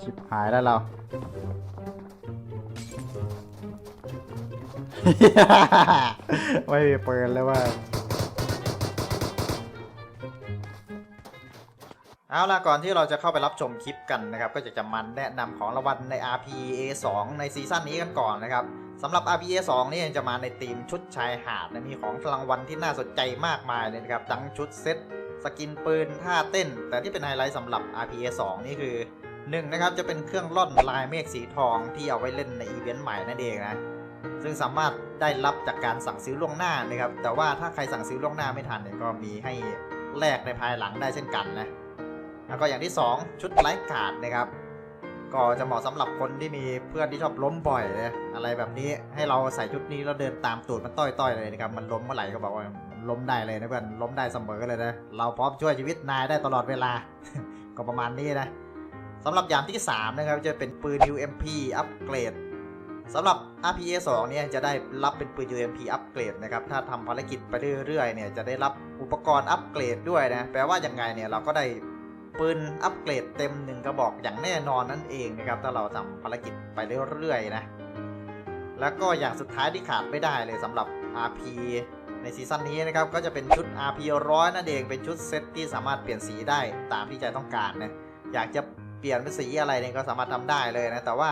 ชิบหายแล้วเรา ไม่มีปืนเลยว่า เอาล่ะก่อนที่เราจะเข้าไปรับชมคลิปกันนะครับ ก็จะจะมันแนะนำของรางวัลใน RPA 2 ในซีซั่นนี้กันก่อนนะครับ สำหรับ RPA 2นี่จะมาในธีมชุดชายหาดนะมีของรางวัลที่น่าสนใจมากมายเลยนะครับทั้งชุดเซ็ตสกินปืนท่าเต้น แต่ที่เป็นไฮไลท์สำหรับ RPA 2 นี่คือ 1 นะครับจะเป็นเครื่องล่อนลายเมฆสีทองที่เอาไว้เล่นในอีเวนต์ใหม่นั่นเองนะซึ่งสามารถได้รับจากการสั่งซื้อล่วงหน้านะครับ แต่ว่าถ้าใครสั่งซื้อล่วงหน้าไม่ทันเนี่ยก็มีให้แลกในภายหลังได้เช่นกันนะแล้วก็อย่างที่ 2 ชุดไลฟ์การ์ดนะครับ ก็จะเหมาะสำหรับคนที่มีเพื่อนที่ชอบล้มบ่อยเลยอะไรแบบนี้ให้เราใส่ชุดนี้แล้วเดินตามตูดมันต้อยๆเลยนะครับมันล้มเมื่อไหร่ก็บอกว่าล้มได้เลยนะเพื่อนล้มได้เสมอเลยนะเราพร้อมช่วยชีวิตนายได้ตลอดเวลา ก็ประมาณนี้นะสำหรับยางที่ 3 นะครับ จะเป็นปืน UMP อัปเกรดสำหรับ RPA 2 เนี่ยจะได้รับเป็นปืน UMP อัปเกรดนะครับ ถ้าทำภารกิจไปเรื่อยๆเนี่ยจะได้รับอุปกรณ์อัปเกรดด้วยนะ แปลว่าอย่างไงเนี่ยเราก็ได้ ปืนอัปเกรดเต็มหนึ่งกระบอกอย่างแน่นอนนั่นเองนะครับถ้าเราทำภารกิจไปเรื่อยๆนะ แล้วก็อย่างสุดท้ายที่ขาดไม่ได้เลยสำหรับ RP ในซีซั่นนี้นะครับก็จะเป็นชุด RP ร้อยนั่นเองเป็นชุดเซตที่สามารถเปลี่ยนสีได้ตามที่ใจต้องการนะอยากจะเปลี่ยนเป็นสีอะไรเนี่ยก็สามารถทำได้เลยนะแต่ว่า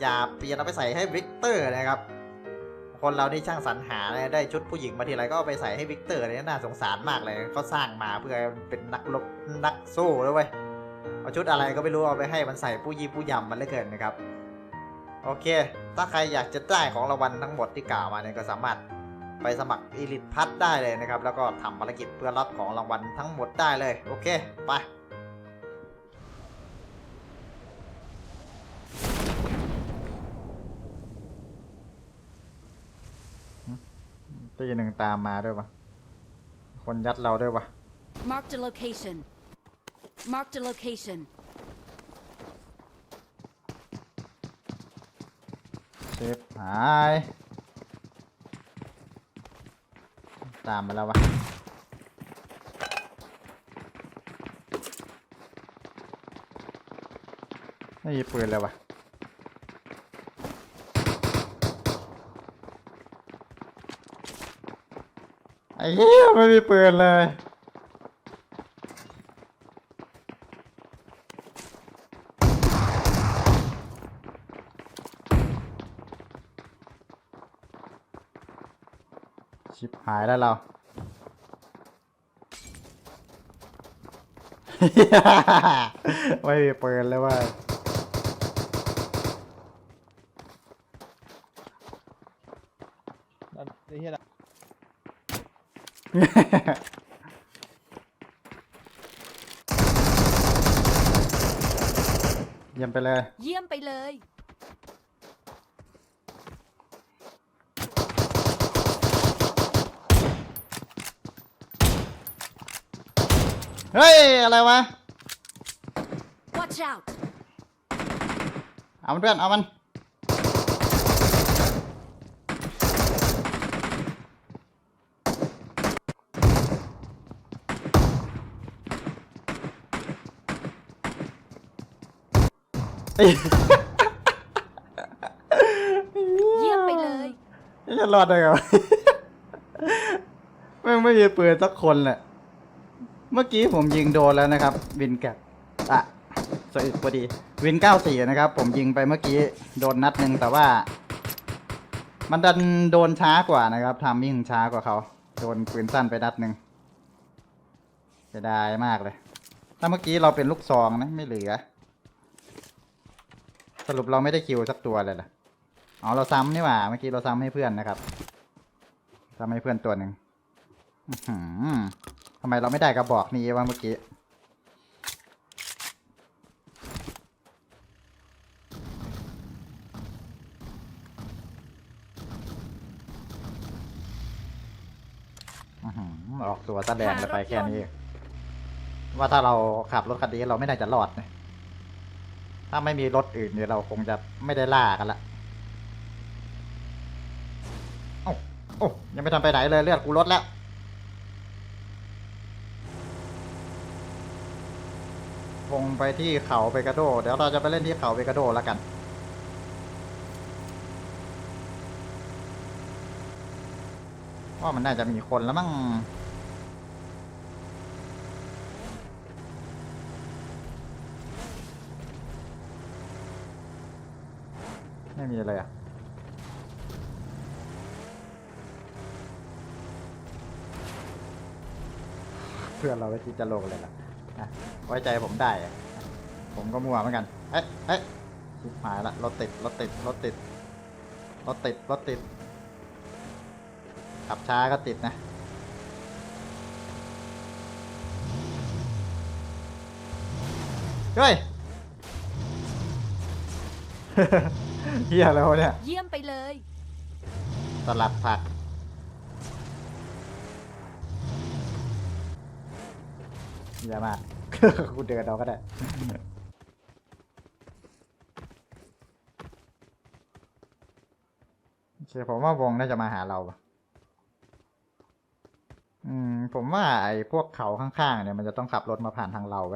อย่าเปลี่ยนเอาไปใส่ให้วิกเตอร์นะครับ คนเราที่ช่างสรรหาได้ชุดผู้หญิงมาทีไรก็เอาไปใส่ให้วิกเตอร์เนี่ยน่าสงสารมากเลยเขาสร้างมาเพื่อเป็นนักรบนักสู้เลยเว้ยเอาชุดอะไรก็ไม่รู้เอาไปให้มันใส่ผู้ยี่ผู้ยำมันเลือเกินนะครับ โอเค ถ้าใครอยากจะได้ของรางวัลทั้งหมดที่กล่าวมาเนี่ยก็สามารถไปสมัครอีลิทพัทได้เลยนะครับ แล้วก็ทำภารกิจเพื่อรับของรางวัลทั้งหมดได้เลย โอเค ไป ตีหนึ่งตามมาด้วยวะคนยัดเราด้วยวะ Marked a location. Marked a location. เชฟหาย ตามมาแล้ววะ ไม่มีปืนเลยวะ เหี้ยไม่มีปืนเลย ชิบหายแล้วเรา ไม่มีปืนเลยว่า นั่นไอ้เหี้ยน่ะ เยี่ยมไปเลย เยี่ยมไปเลย เฮ้ย อะไรวะ Watch out. เอามันเพื่อน เอามัน เยี่ยมไปเลย จะรอดได้ไงวะ แม่งไม่มีปืนสักคนแหละ เมื่อกี้ผมยิงโดนแล้วนะครับ วินแกบอะสวยพอดี วินเก้าสี่นะครับ ผมยิงไปเมื่อกี้โดนนัดหนึ่งแต่ว่า มันดันโดนช้ากว่านะครับทามมิ่งช้ากว่าเขา โดนปืนสั้นไปนัดหนึ่งจะได้มากเลย ถ้าเมื่อกี้เราเป็นลูกซองนะไม่เหลือ สรุปเราไม่ได้คิวสักตัวเลยล่ะอ๋อเราซ้ำนี่หว่า เมื่อกี้เราซ้ำให้เพื่อนนะครับซ้ำให้เพื่อนตัวหนึ่งทำไมเราไม่ได้กระบอกนี้วะเมื่อกี้ออกตัวตะแดงเลยไปแค่นี้ ว่าถ้าเราขับรถคันนี้เราไม่น่าจะรอดนะ ถ้าไม่มีรถอื่นเนี่ยเราคงจะไม่ได้ล่ากันละโอ้โอ้ยังไม่ทันไปไหนเลยเลือดกูลดแล้ว คงไปที่เขาเบกาโด เดี๋ยวเราจะไปเล่นที่เขาเบกาโดแล้วกันว่ามันน่าจะมีคนแล้วมั้ง ไม่มีเลยอะเพื่อนเราไปที่จะโลกเลยล่ะอะไว้ใจผมได้อะผมก็มัวเหมือนกัน เอ๊ะเอ๊ะชิบหายละรถติดรถติดรถติดรถติดรถติดขับช้าก็ติดนะเฮ้ย เฮียแล้วะเนี่ยเยี่ยมไปเลย สลัดผักเยอะมาก กูเดินเอาก็ได้ โอเคผมว่าวงน่าจะมาหาเราปะอืม ผมว่าไอ้พวกเขาข้างๆเนี่ยมันจะต้องขับรถมาผ่านทางเราไป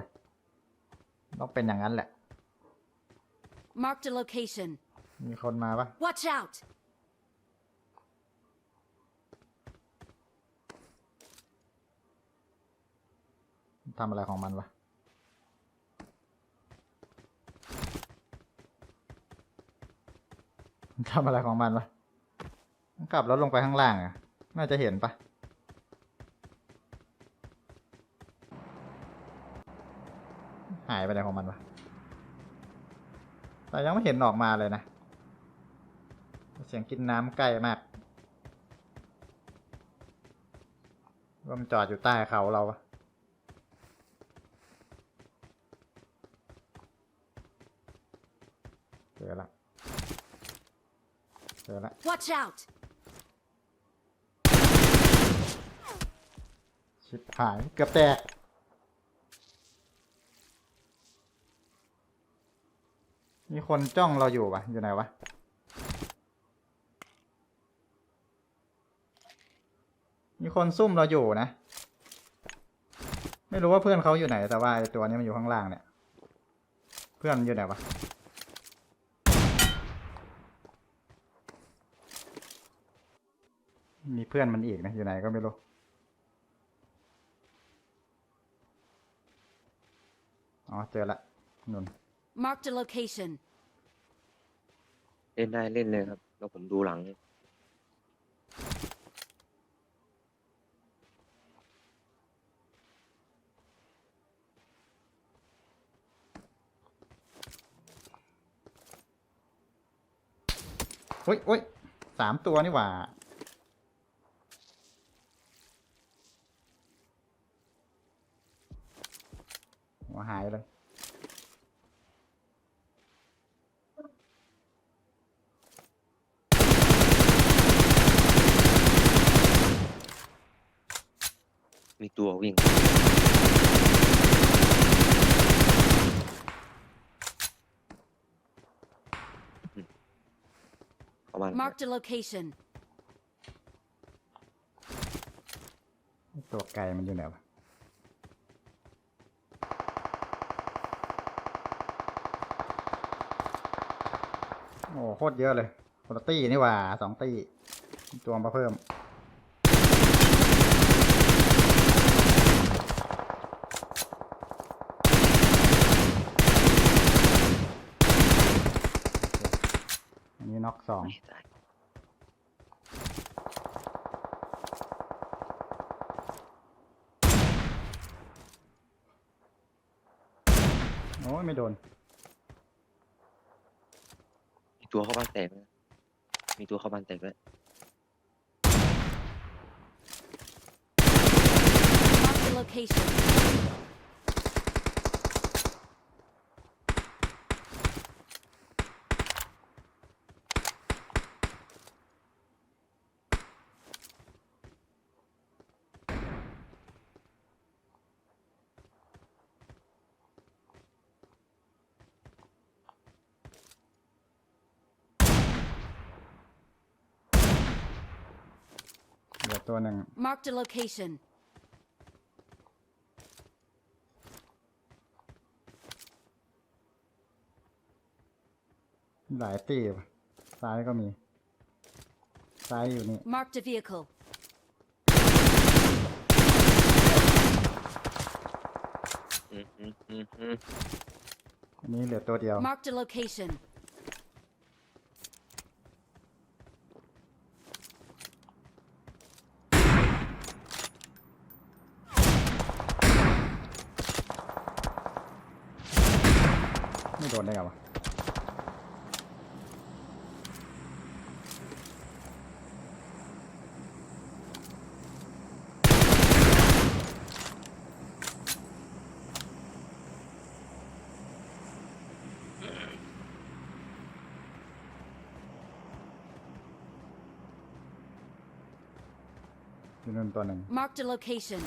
ต้องเป็นอย่างนั้นแหละ Marked a location. มีคนมาปะ Watch out! ทำอะไรของมันวะ ทำอะไรของมันวะมันกลับรถลงไปข้างล่างอะน่าจะเห็นปะหายไปไหนของมันวะ แต่ยังไม่เห็นออกมาเลยนะ เสียงกินน้ำใกล้มากว่ามันจอดอยู่ใต้เขาเราปะเจอละเจอละ Watch out! ชิบหายเกือบแตกมีคนจ้องเราอยู่ปะอยู่ไหนวะ มีคนซุ่มเราอยู่นะ ไม่รู้ว่าเพื่อนเขาอยู่ไหน แต่ว่าไอตัวนี้มันอยู่ข้างล่างเนี่ย เพื่อนมันอยู่ไหนวะ มีเพื่อนมันอีกนะ อยู่ไหนก็ไม่รู้อ๋อเจอละนุ่น Marked a location. เล่นได้เล่นเลยครับ แล้วผมดูหลัง อุ้ยอุ้ยสามตัวนี่หว่าหัวหายเลยมีตัววิ่ง ประมาณ Marked a location. ตัวไก่มันอยู่ไหนวะโอ้โคตรเยอะเลยคนละตี้นี่หว่าสองตี้ตัวมาเพิ่ม อันนี้น็อก สองไม่ได้โอ้ยไม่โดน มีตัวเข้าบ้านแตกนะมีตัวเข้าบ้านแตกแล้ว Marked ตัวหนึ่ง Marked a location. หลายตีบซ้ายก็มี ซ้ายอยู่นี่ Marked a vehicle. อันนี้เหลือตัวเดียว Marked a location. ไม่โดนได้ไงวะอยู่นั่นตัวหนึ่ง Marked a location.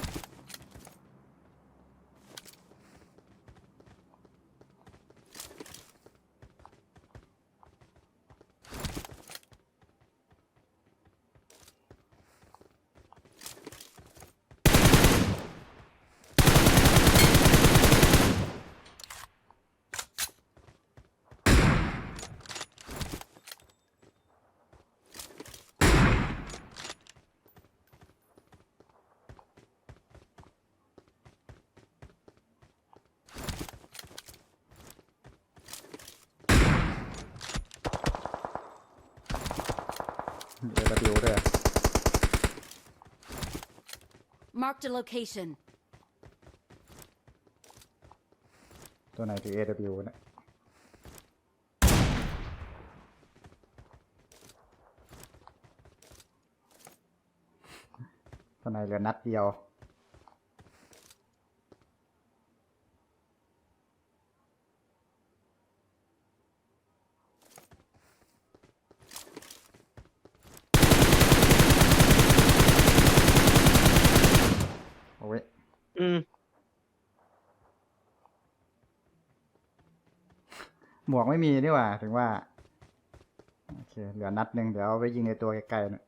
มี AW ด้วย Marked a location. ตัวไหนถือ AW เนี่ย ตัวไหนเหลือนัดเดียว โอ้ย อืม หมวกไม่มีนี่หว่า ถึงว่า โอเค เหลือนัดหนึ่งเดี๋ยวเอาไปยิงในตัวไกลๆหน่อย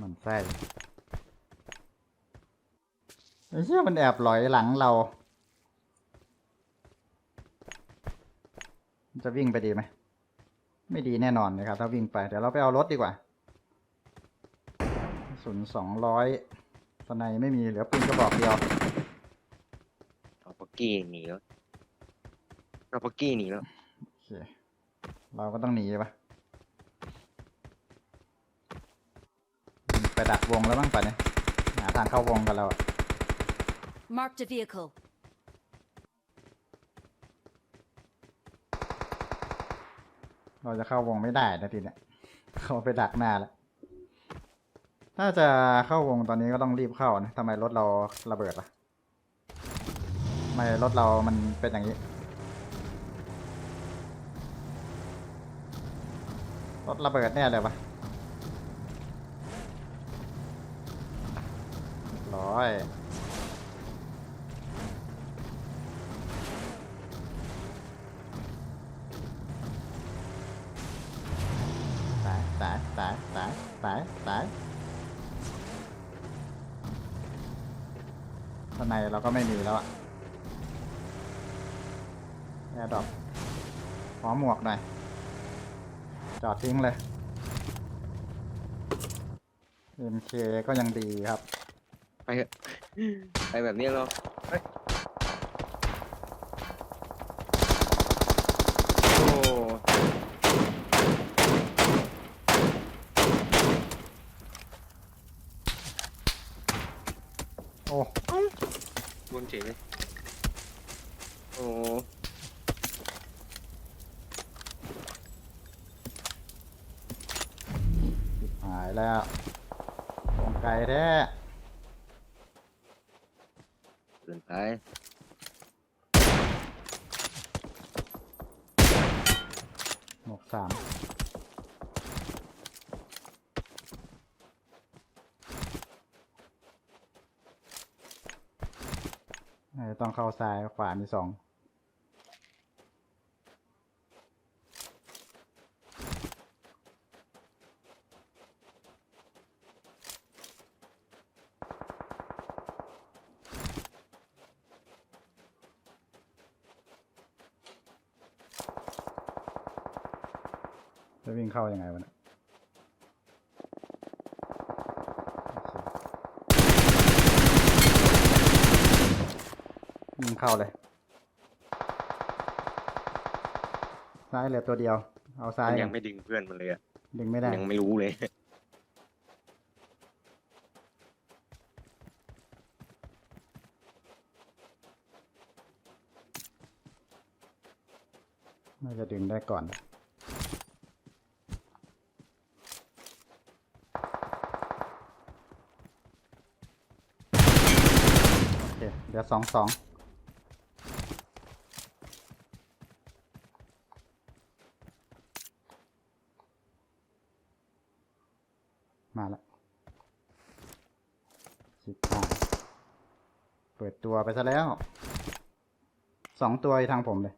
มันไส้ เชี่ยมันแอบหลอยหลังเรา จะวิ่งไปดีไหม ไม่ดีแน่นอนนะครับ ถ้าวิ่งไป เดี๋ยวเราไปเอารถดีกว่าศูนย์สองร้อยสไนไม่มีเหลือปืนกระบอกเดียวเอาปักกี้หนีแล้วเอาปักกี้หนีแล้วโอเคเราก็ต้องหนีปะไปดักวงแล้วบ้างปะเนี่ยหาทางเข้าวงกันแล้วอะ Marked a vehicle. เราจะเข้าวงไม่ได้นะทีเนี้ยเขาไปดักหน้าแล้วถ้าจะเข้าวงตอนนี้ก็ต้องรีบเข้านะทำไมรถเราระเบิดล่ะทำไมรถเรามันเป็นอย่างนี้ รถระเบิดแน่เลยวะร้อย ตายตายข้างในเราก็ไม่มีแล้วอะแอร์ดรอปขอหมวกหน่อย จอดทิ้งเลย MK ก็ยังดีครับ ไปเถอะไปแบบนี้เราเฮ้ยโอ้ โอ้รวมเฉยเลยโอ้ ต้องเข้าซ้ายขวามีสองจะวิ่งเข้ายังไงวะ เควิ่งเข้าเลย ซ้ายเหลือตัวเดียว เอาซ้ายมันก่ยัองนไม่ดึงเพื่อนมันเลยอะดึงไม่ได้ ยังไม่รู้เลย น่าจะดึงได้ก่อน โอเค เดี๋ยวสองสองาละสิบห้าเปิดตัวไปซะแล้ว สองตัวทางผมเลย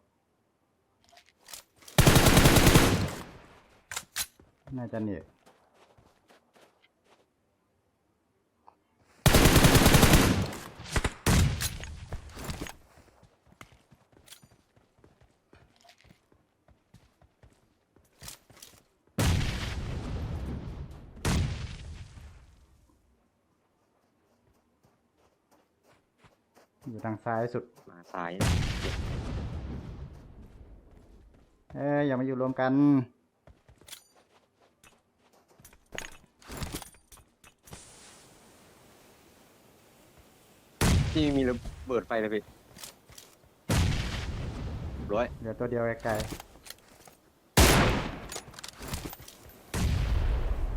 น่าจะเหนีย อยู่ทางซ้ายสุด มาซ้ายเอ้ยอย่ามาอยู่รวมกัน ที่มีระเบิดไฟเลยพี่ร้อยเหลือตัวเดียวไกลๆ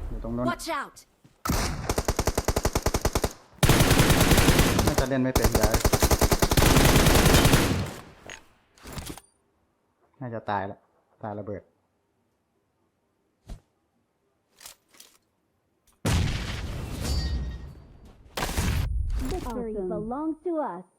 อยู่ตรงนู้น Watch out! น่าจะเล่นไม่เป็นยาย น่าจะตายแล้วตายระเบิด Victory belongs to us.